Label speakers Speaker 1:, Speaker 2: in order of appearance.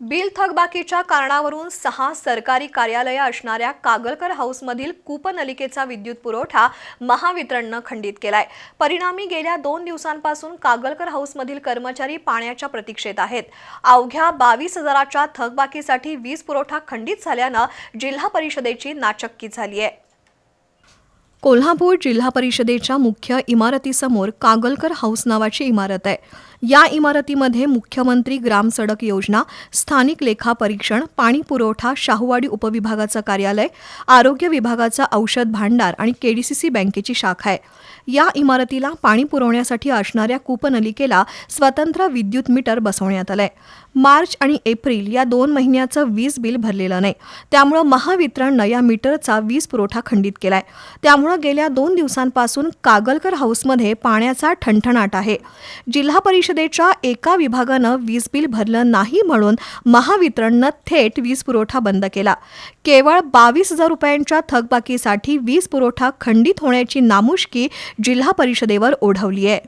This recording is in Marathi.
Speaker 1: बिल थकबाकीच्या कारणावरून सहा सरकारी कार्यालये असणाऱ्या कागलकर हाऊसमधील कूपनलिकेचा विद्युत पुरवठा महावितरणनं खंडित केलाय. परिणामी गेल्या दोन दिवसांपासून कागलकर हाऊसमधील कर्मचारी पाण्याच्या प्रतीक्षेत आहेत. अवघ्या बावीस हजाराच्या थकबाकीसाठी वीज पुरवठा खंडित झाल्यानं जिल्हा परिषदेची नाचक्की झाली आहे कोल्हापूर जिल्हा परिषदेच्या मुख्य इमारतीसमोर कागलकर हाऊस नावाची इमारत आहे. या इमारतीमध्ये मुख्यमंत्री ग्राम सडक योजना स्थानिक लेखा परीक्षण पाणी पुरवठा शाहूवाडी उपविभागाचं कार्यालय आरोग्य विभागाचा औषध भांडार आणि केडीसीसी बँकेची शाखा आहे. या इमारतीला पाणी पुरवण्यासाठी असणाऱ्या कूपनलिकेला स्वतंत्र विद्युत मीटर बसवण्यात आलंय. मार्च आणि एप्रिल या दोन महिन्याचं वीज बिल भरलेलं नाही. त्यामुळं महावितरणनं या मीटरचा वीज पुरवठा खंडित केलाय. त्यामुळं गेल्या दोन दिवसांपासून कागलकर हाऊसमध्ये पाण्याचा ठणठणाट आहे. जिल्हा परिषद परिषदेच्या एका विभागानं वीज बिल भरलं नाही म्हणून महावितरणनं थेट वीज पुरवठा बंद केला. केवळ बावीस हजार रुपयांच्या थकबाकीसाठी वीज पुरवठा खंडित होण्याची नामुष्की जिल्हा परिषदेवर ओढवली आहे